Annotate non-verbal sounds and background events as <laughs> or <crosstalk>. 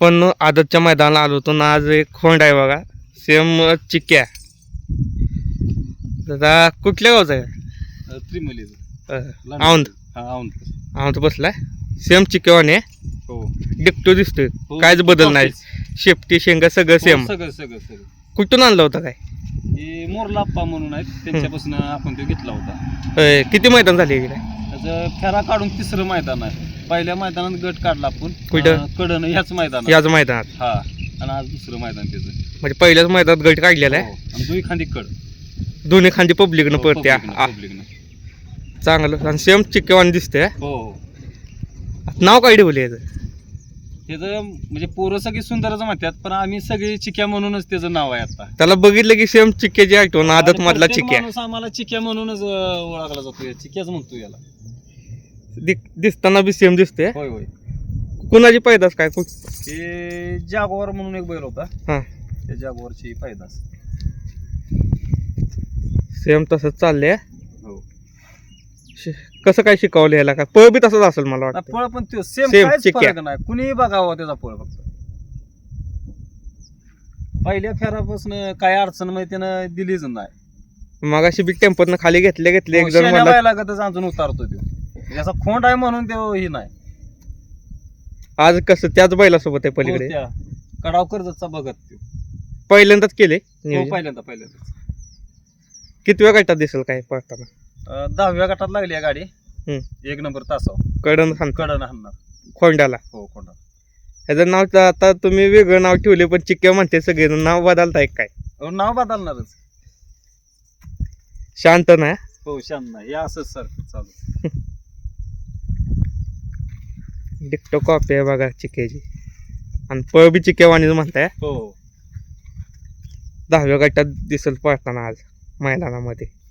पण आदतच्या मैदानाला आलो होतो ना आज एक खोंड आहे बघा. सेम चिक्क्या दादा कुठल्या गावचा आहे? त्रिमलीचं. अं, औंध. औंध. औंध बसलाय. सेम चिक्केवाने हो. डिक्टो दिसतोय. हो, कायच बदल नाही. शेपटी शेंगा सगळं सेम हो, सगळं सगळं सगळं. कुठून आणलं होतं काय? हे मोरलाप्पा म्हणून आहेत. त्यांच्यापासून आपण तो घेतला होता. किती मैदान झाले इकडे? त्याचं फेरा काढून तिसरं मैदान आहे. पहिल्या मैदानात गट काढला आपण. कुठं? अं, कडन ह्याच मैदानात. याच मैदानात. हा. आणि आज दुसरं मैदान त्याचं. म्हणजे पहिल्याच मैदानात गट काढलेला आहे? हो. आणि दुई खांदी कड. दोन्ही खांदी पब्लिकनं हो, पडते public नं, आ- public नं. चांगलं. आणि सेम चिक्केवाने दिसते हो हो. नाव काय ठेवले याचं? त्याचं म्हणजे पोरं सगळी सुंदरच म्हणतात पण आम्ही सगळी चिक्या म्हणूनच त्याचं नाव आहे आता. त्याला बघितलं की सेम चिक्क्याची आठवण आदत मधला प्रत्येक चिक्क्या. माणूस आम्हाला चिक्या म्हणूनच अं, ओळखला जातो. या चिक्याच म्हणतो याला. दिक- दिसताना बी सेम दिसते होय होय. कुणाची पैदास काय? कुठ ते जागवार म्हणून एक बैल होता. हा. त्या जागवारची पैदास. सेम तसंच चाललंय. हो. शि- कसं काय शिकवलं याला? काय पळ बी तसंच असेल मला ना, वाटतं. फळ पण ते सेम Same काहीच चिक्या. फरक नाही. कुणीही बघावा त्याचा फळ फक्त. पहिल्या फेरापासून काय अडचण माहिती त्यानं दिलीच नाही. मग अशी बी टेम्पोतनं खाली घेतले घेतले एक हो, जण शेण्या मला लागतच अजून उतारतो तो त्याचा खोंड आहे म्हणून तो ही नाही. आज कसं त्याच बैलासोबत आहे हो, पलीकडे त्या. कडाव कर्जतचा बघत पहिल्यांदाच केले हो, नियोजन. पहिल्यांदा पहिल्यांदा किती वेळ गटात दिसेल काय पळताना? अं, दहाव्या गटात लागली आहे गाडी. हम्म. एक नंबर तासाव. कडन कडन हाणणार. खोंडाला? हो खोंडा याचं नाव तर आता तुम्ही वेगळं नाव ठेवले पण चिक्क्या म्हणते सगळे नाव बदलताय काय? हो, नाव बदलणारच. शांत नाही हो शान नाही हे असंच सर चालू. <laughs> डिक्टो कॉपी आहे बघा चिक्क्याची आणि पळ बी चिक्क्यावाणीच म्हणताय. हो. दहाव्या गटात दिसेल पळताना आज मैदानामध्ये.